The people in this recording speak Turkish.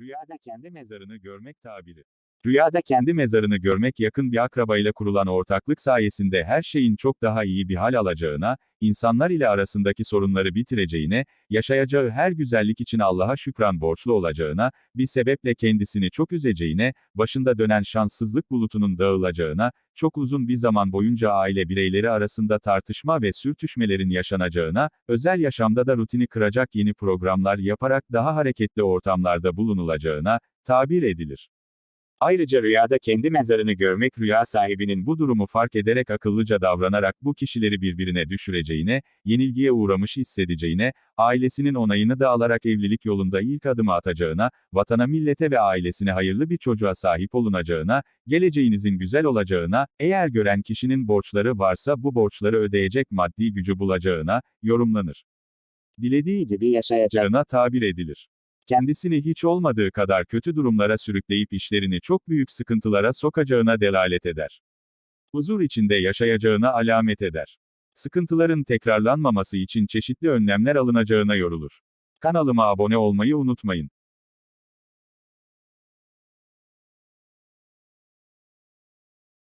Rüyada kendi mezarını görmek tabiri. Rüyada kendi mezarını görmek yakın bir akrabayla kurulan ortaklık sayesinde her şeyin çok daha iyi bir hal alacağına, insanlar ile arasındaki sorunları bitireceğine, yaşayacağı her güzellik için Allah'a şükran borçlu olacağına, bir sebeple kendisini çok üzeceğine, başında dönen şanssızlık bulutunun dağılacağına, çok uzun bir zaman boyunca aile bireyleri arasında tartışma ve sürtüşmelerin yaşanacağına, özel yaşamda da rutini kıracak yeni programlar yaparak daha hareketli ortamlarda bulunulacağına, tabir edilir. Ayrıca rüyada kendi mezarını görmek rüya sahibinin bu durumu fark ederek akıllıca davranarak bu kişileri birbirine düşüreceğine, yenilgiye uğramış hissedeceğine, ailesinin onayını da alarak evlilik yolunda ilk adımı atacağına, vatana millete ve ailesine hayırlı bir çocuğa sahip olunacağına, geleceğinizin güzel olacağına, eğer gören kişinin borçları varsa bu borçları ödeyecek maddi gücü bulacağına, yorumlanır. Dilediği gibi yaşayacağına tabir edilir kendisini hiç olmadığı kadar kötü durumlara sürükleyip işlerini çok büyük sıkıntılara sokacağına delalet eder. Huzur içinde yaşayacağına alamet eder. Sıkıntıların tekrarlanmaması için çeşitli önlemler alınacağına yorulur. Kanalıma abone olmayı unutmayın.